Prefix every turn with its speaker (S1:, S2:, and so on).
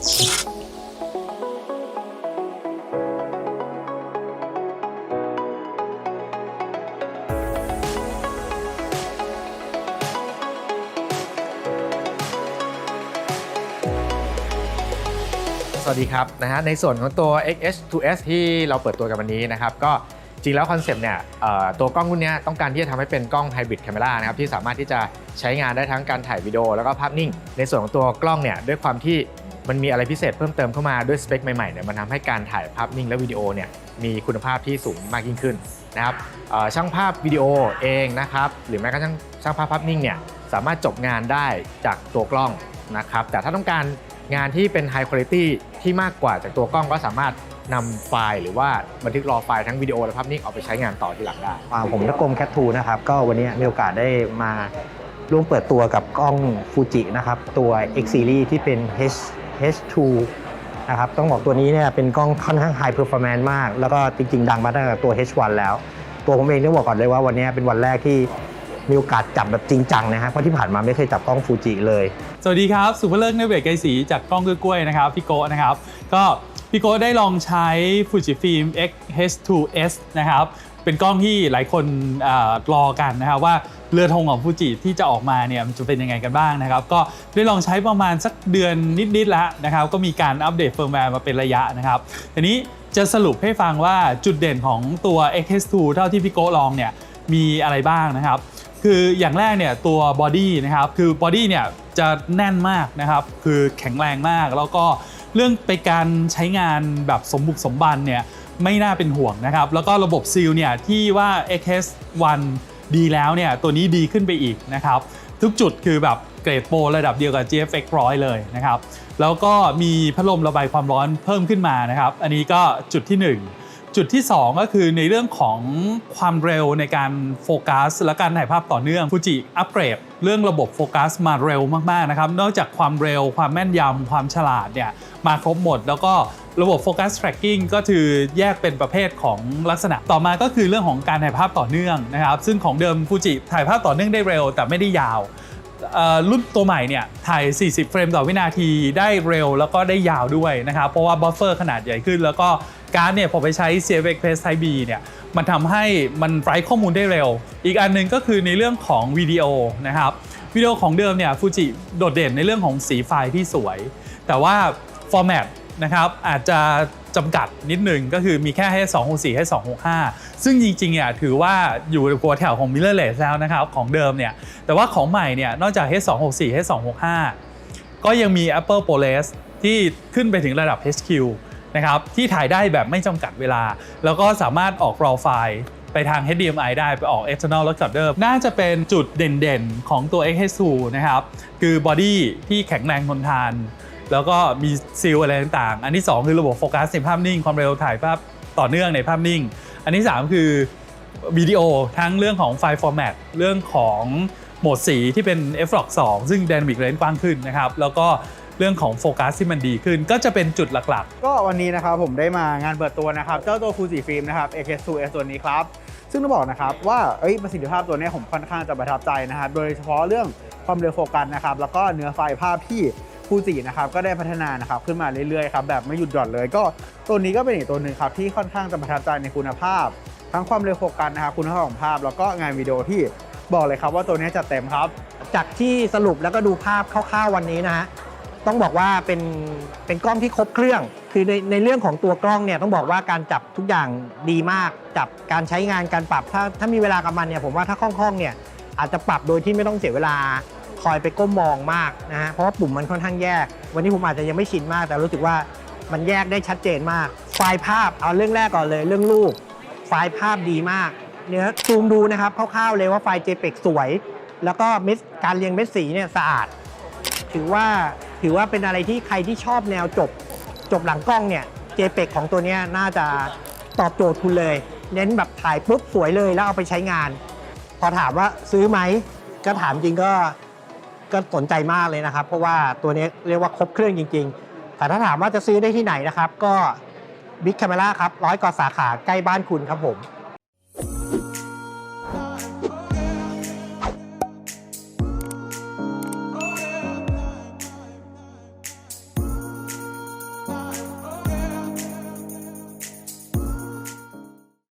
S1: สวัสดีครับนะฮะในส่วนของตัว XH2S ที่เราเปิดตัวกันวันนี้นะครับก็จริงแล้วคอนเซปต์เนี่ยตัวกล้องรุ่นนี้ต้องการที่จะทำให้เป็นกล้องไฮบริด a m ม r a นะครับที่สามารถที่จะใช้งานได้ทั้งการถ่ายวิดีโอแล้วก็ภาพนิ่ง ในส่วนของตัวกล้องเนี่ยด้วยความที่ มันมีอะไรพิเศษเพิ่มเติมเข้ามาด้วยสเปคใหม่ๆเนี่ยมันทำให้การถ่ายภาพนิ่งและวิดีโอเนี่ยมีคุณภาพที่สูงมากยิ่งขึ้นนะครับช่างภาพวิดีโอเองนะครับหรือแม้กระทั่งช่างภาพภาพนิ่งเนี่ยสามารถจบงานได้จากตัวกล้องนะครับแต่ถ้าต้องการงานที่เป็น High Quality ที่มากกว่าจากตัวกล้องก็สามารถนำไฟล์หรือว่าบันทึกรอไฟล์ทั้งวิดีโอและภาพนิ่งเอาไปใช้งานต่อที่หลังได้
S2: ผมนักกรมแคททูนะครับก็วันนี้มีโอกาสได้มาร่วมเปิดตัวกับกล้องฟูจินะครับตัว X Series ที่เป็น H H2 นะครับต้องบอกตัวนี้เนี่ยเป็นกล้องค่อนข้าง High Performance มาก แล้วก็จริง ๆ ดังมาตั้งแต่ตัว H1 แล้ว ตัวผมเองต้องบอกก่อนเลยว่าวันนี้เป็นวันแรกที่มีโอกาสจับแบบจริงจังนะฮะเพราะที่ผ่านมาไม่เคยจับกล้องฟูจิเลย
S3: สวัสดีครับสุภเลิกเนเวกไกรศรีจากกล้องกล้วยๆนะครับพี่โกะนะครับ ก็พี่โกะได้ลองใช้ Fujifilm X H2S นะครับเป็นกล้องที่หลายคนเอ่อรอกันนะครับว่า เรือธงของฟูจิที่จะออกมาเนี่ยมันจะเป็นยังไงกันบ้างนะครับ ก็ได้ลองใช้ประมาณสักเดือนนิดๆแล้วนะครับ ก็มีการอัปเดตเฟิร์มแวร์มาเป็นระยะนะครับทีนี้จะสรุปให้ฟังว่าจุดเด่นของตัว X2 เท่าที่พี่โกะลองเนี่ยมีอะไรบ้างนะครับ คืออย่างแรกเนี่ยตัวบอดี้นะครับ คือบอดี้เนี่ยจะแน่นมากนะครับ คือแข็งแรงมาก แล้วก็เรื่องไปการใช้งานแบบสมบุกสมบันเนี่ยไม่น่าเป็นห่วงนะครับ แล้วก็ระบบซีลเนี่ยที่ว่า XS1 ดีแล้วเนี่ยตัวนี้ดีขึ้นไปอีกนะครับทุกจุดคือแบบเกรดโปรระดับเดียวกับ GFX 100 เลยนะครับแล้วก็มีพัดลมระบายความร้อนเพิ่มขึ้นมานะครับอันนี้ก็จุดที่หนึ่ง จุดที่ 2 ก็คือในเรื่องของความเร็วในการโฟกัสและการถ่ายภาพต่อเนื่องฟูจิอัปเกรดเรื่องระบบโฟกัสมาเร็วมากๆนะครับนอกจากความเร็วความแม่นยำความฉลาดเนี่ยมาครบหมด แล้วก็ระบบโฟกัส tracking ก็คือแยกเป็นประเภทของลักษณะต่อมาก็คือเรื่องของการถ่ายภาพต่อเนื่องนะครับ ซึ่งของเดิมฟูจิถ่ายภาพต่อเนื่องได้เร็ว แต่ไม่ได้ยาวรุ่นตัวใหม่เนี่ยถ่าย 40 เฟรมต่อวินาทีได้เร็วแล้วก็ได้ยาวด้วยนะครับ เพราะว่าบัฟเฟอร์ขนาดใหญ่ขึ้นแล้วก็ การดเนี่ยพอไปใช้ CFX Press Type B เนี่ยมันทำให้มันไฟล์ข้อมูลได้เร็ว อีกอันหนึงก็คือในเรื่องของวิดีโอนะครับวิดีโอของเดิมเนี่ยฟูจิโดดเด่นในเรื่องของสีไฟล์ที่สวย แต่ว่าฟอร์แมตนะครับอาจจะจำกัดนิดหนึ่งก็คือมีแค่ให้ 264 ให้ 265 ซึ่งจริงๆเนี่ยถือว่าอยู่ในหัวแถวของ mirrorless แล้วนะครับของเดิมเนี่ยแต่ว่าของใหม่เนี่ยนอกจาก H264 H265 ก็ยังมี Apple ProRes ที่ขึ้นไปถึงระดับ HQ นะครับที่ถ่ายได้แบบไม่จำกัดเวลา แล้วก็สามารถออก RAW ไฟล์ไปทาง HDMI ได้ไปออก external recorder น่าจะเป็นจุดเด่นๆ ของตัว XH2 นะครับ คือบอดี้ที่แข็งแรงทนทาน แล้วก็มีซีลอะไรต่างๆ อันที่ 2 คือระบบโฟกัสในภาพนิ่ง ความเร็วถ่ายภาพต่อเนื่องในภาพนิ่ง อันที่ 3 คือวิดีโอทั้งเรื่องของไฟล์ฟอร์แมตเรื่องของโหมดสีที่เป็น f-log 2 ซึ่ง Dynamic Range กว้างขึ้นนะครับ แล้วก็ เรื่องของโฟกัสที่มันดีขึ้น ก็จะเป็นจุดหลัก
S4: ก็วันนี้นะครับผมได้มางานเปิดตัวนะครับ เจ้าตัวฟูจิฟิล์มนะครับ AKS2S ตัวนี้ครับ ซึ่งต้องบอกนะครับว่าเอ้ยประสิทธิภาพตัวเนี้ยผมค่อนข้างจะประทับใจนะครับโดยเฉพาะเรื่องความเร็วโฟกัสนะครับแล้วก็เนื้อไฟล์ภาพที่ฟูจินะครับก็ได้พัฒนานะครับขึ้นมาเรื่อยๆครับแบบไม่หยุดหย่อนเลย ก็ตัวนี้ก็เป็นอีกตัวหนึ่งครับที่ค่อนข้างจะประทับใจในคุณภาพ ทั้งความเร็วโฟกัสนะครับคุณภาพของภาพ แล้วก็งานวิดีโอที่บอกเลยครับว่าตัวเนี้ยจัดเต็มครับ
S2: จากที่สรุปแล้วก็ดูภาพคร่าวๆวันนี้นะฮะ ต้องบอกว่าเป็นเป็นกล้องที่ครบเครื่อง คือในในเรื่องของตัวกล้องเนี่ยต้องบอกว่าการจับทุกอย่างดีมาก จับการใช้งานการปรับ ถ้าถ้ามีเวลากับมันเนี่ยผมว่าถ้าคล่องๆเนี่ยอาจจะปรับโดยที่ไม่ต้องเสียเวลาคอยไปก้มมองมากนะฮะเพราะว่าปุ่มมันค่อนข้างแยก วันนี้ผมอาจจะยังไม่ชินมาก แต่รู้สึกว่ามันแยกได้ชัดเจนมาก ไฟล์ภาพเอาเรื่องแรกก่อนเลยเรื่องรูป ไฟล์ภาพดีมากเนื้อซูมดูนะครับคร่าวๆเลยว่าไฟล์ JPEG สวย แล้วก็เม็ดการเรียงเม็ดสีเนี่ยสะอาด ถือว่าถือว่าเป็นอะไรที่ใครที่ชอบแนวจบ จบหลังกล้องเนี่ย JPEG ของตัวนี้น่าจะตอบโจทย์คุณเลย เน้นแบบถ่ายปุ๊บสวยเลยแล้วเอาไปใช้งาน พอถามว่าซื้อไหม ก็ถามจริงก็ก็สนใจมากเลยนะครับ เพราะว่าตัวนี้เรียกว่าครบเครื่องจริง ๆ แต่ถ้าถามว่าจะซื้อได้ที่ไหนนะครับ ก็บิ๊กแคม e ราครับร้อยกว่าสาขาใกล้บ้านคุณครับผม